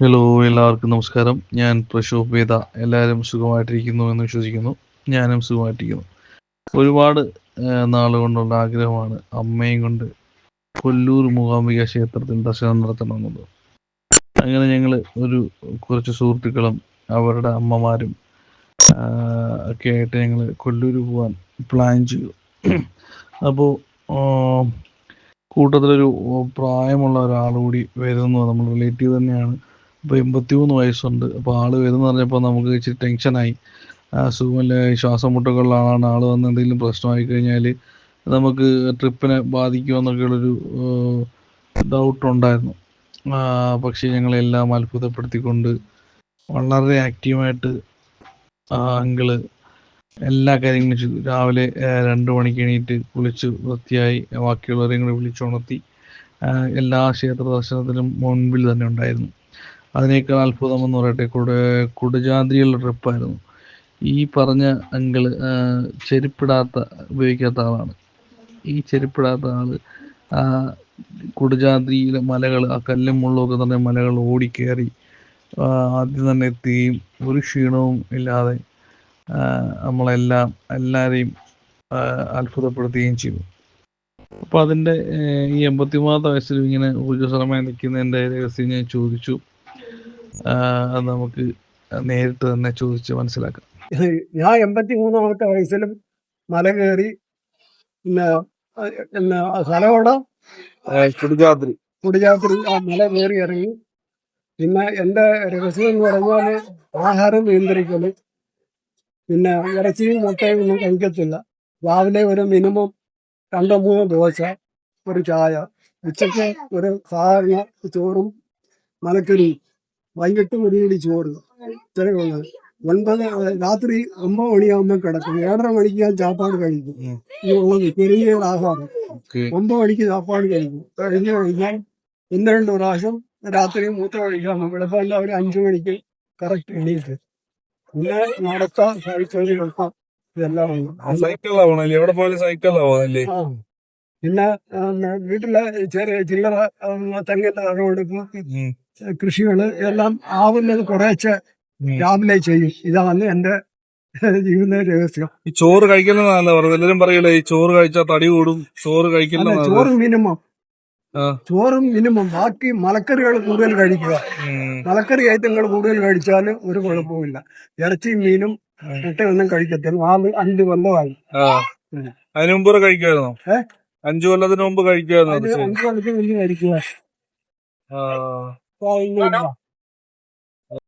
Hello എല്ലാവർക്കും നമസ്കാരം. ഞാൻ പ്രശോഭ് വേദ. എല്ലാവരും സുഖമായിട്ടിരിക്കുന്നു എന്ന് വിശ്വസിക്കുന്നു. ഞാനും സുഖമായിട്ടിരിക്കുന്നു. ഒരുപാട് നാളുകൊണ്ടുള്ള ആഗ്രഹമാണ് അമ്മയും കൊണ്ട് കൊല്ലൂർ മൂകാംബിക ക്ഷേത്രത്തിൽ ദർശനം നടത്തണമെന്നത്. അങ്ങനെ ഞങ്ങൾ ഒരു കുറച്ച് സുഹൃത്തുക്കളും അവരുടെ അമ്മമാരും ഒക്കെ ആയിട്ട് ഞങ്ങൾ കൊല്ലൂർ പോകാൻ പ്ലാൻ ചെയ്തു. അപ്പോൾ കൂട്ടത്തിലൊരു പ്രായമുള്ള ഒരാൾ കൂടി വരുന്നു. നമ്മൾ റിലേറ്റീവ് തന്നെയാണ്. അപ്പോൾ എൺപത്തിമൂന്ന് വയസ്സുണ്ട്. അപ്പോൾ ആൾ വരുന്ന പറഞ്ഞപ്പോൾ നമുക്ക് ഇച്ചിരി ടെൻഷനായി. ആ, സുഖമില്ല ശ്വാസം ആളാണ്. ആൾ വന്ന് എന്തെങ്കിലും പ്രശ്നമായി കഴിഞ്ഞാൽ നമുക്ക് ട്രിപ്പിനെ ബാധിക്കുമോ ബാധിക്കുമെന്നൊക്കെയുള്ളൊരു ഡൗട്ട് ഉണ്ടായിരുന്നു പക്ഷെ ഞങ്ങളെല്ലാം അത്ഭുതപ്പെടുത്തിക്കൊണ്ട് വളരെ ആക്റ്റീവായിട്ട് അങ്കൾ എല്ലാ കാര്യങ്ങളും ചെയ്തു. രാവിലെ രണ്ട് മണിക്ക് എണീറ്റ് കുളിച്ച് വൃത്തിയായി ബാക്കിയുള്ളവരെയും കൂടി വിളിച്ചുണർത്തി എല്ലാ ക്ഷേത്ര ദർശനത്തിനും മുൻപിൽ തന്നെ ഉണ്ടായിരുന്നു. അതിനേക്കാൾ അത്ഭുതം എന്ന് പറയട്ടെ കുട കുടജാദ്രിയുള്ള ട്രിപ്പായിരുന്നു. ഈ പറഞ്ഞ അങ്കിൾ ചെരുപ്പിടാത്ത ഉപയോഗിക്കാത്ത ആളാണ്. ഈ ചെരുപ്പിടാത്ത ആൾ ആ കുടജാദ്രിയിലെ മലകൾ ആ കല്ലും മുള്ളൊക്കെ തന്നെ മലകൾ ഓടിക്കേറി ആദ്യം തന്നെ എത്തുകയും ഒരു ക്ഷീണവും ഇല്ലാതെ നമ്മളെല്ലാം എല്ലാവരെയും ആ, അത്ഭുതപ്പെടുത്തുകയും ചെയ്തു. അപ്പോൾ അതിന്റെ ഈ എൺപത്തിമൂന്നാമത്തെ വയസ്സിൽ ഇങ്ങനെ ഊർജസ്വലമായി നിൽക്കുന്നതിന്റെ രഹസ്യം ഞാൻ ചോദിച്ചു. അത് നമുക്ക് നേരിട്ട് തന്നെ ചോദിച്ച് മനസ്സിലാക്കാം. ഞാൻ എൺപത്തി മൂന്നാമത്തെ വയസ്സിലും മല കയറി പിന്നെ സ്ഥലമോടെ കുടിജാദ്രി കുടിജാത്രി ആ മല കയറി ഇറങ്ങി. പിന്നെ എന്റെ രഹസ്യം എന്ന് പറഞ്ഞാൽ ആഹാരം നിയന്ത്രിക്കൽ. പിന്നെ ഇറച്ചിയും മുട്ടയും ഒന്നും കഴിക്കത്തില്ല. രാവിലെ ഒരു മിനിമം രണ്ടോ മൂന്നോ ദോശ ഒരു ചായ ഉച്ചയ്ക്ക് ഒരു സാധാരണ ചോറും മലക്കറിയും. വൈകിട്ടും ഒരു കൂടി ചോറ് ഇത്രയുള്ളത് ഒൻപത് രാത്രി ഒമ്പത് മണിയാകുമ്പോൾ കിടക്കും. ഏഴര മണിക്ക് ഞാൻ ചാപ്പാട് കഴിക്കും. ഈ ഉള്ളത് ചെറിയ ആഹാരം. ഒമ്പത് മണിക്ക് ചാപ്പാട് കഴിക്കും. കഴിഞ്ഞ് കഴിഞ്ഞാൽ ഇന്ന് രണ്ട് പ്രാവശ്യം രാത്രി മൂത്ത കഴിക്കാം വെളുപ്പം ഒരു അഞ്ചു മണിക്ക് കറക്റ്റ് എണീറ്റ്. പിന്നെ നടത്താം നടത്താം ഇതെല്ലാം. സൈക്കിളിലാവണല്ലേ എവിടെ പോയാലും സൈക്കിളിലാവണല്ലേ. പിന്നെ വീട്ടിലെ ചെറിയ ചില്ലറ തെങ്ങിന്റെ തടവെടുപ്പ് കൃഷികൾ എല്ലാം ആവുന്നത് കുറേശ്ശെ രാവിലെ ചെയ്യും. ഇതാണ് എന്റെ ജീവിത രഹസ്യം. ഈ ചോറ് കഴിക്കുന്നതാണ് പറഞ്ഞത്. എല്ലാരും പറയല്ലേ ഈ ചോറ് കഴിച്ചാൽ തടി കൂടും ചോറ് കഴിക്കുന്ന ചോറ് മിനിമം. ചോറും മിനിമം. ബാക്കി മലക്കറികൾ കൂടുതൽ കഴിക്കുക. മലക്കറി ഐറ്റങ്ങൾ കൂടുതൽ കഴിച്ചാൽ ഒരു കുഴപ്പമില്ല ഇറച്ചിയും മീനും മുട്ടയൊന്നും കഴിക്കത്തില്ല. നാല് അഞ്ച് കൊല്ലമായി. ഉം. അതിന് മുമ്പ് കഴിക്കുമായിരുന്നോ? ഏ? അഞ്ചു കൊല്ലത്തിന് മുമ്പ് കഴിക്കുക.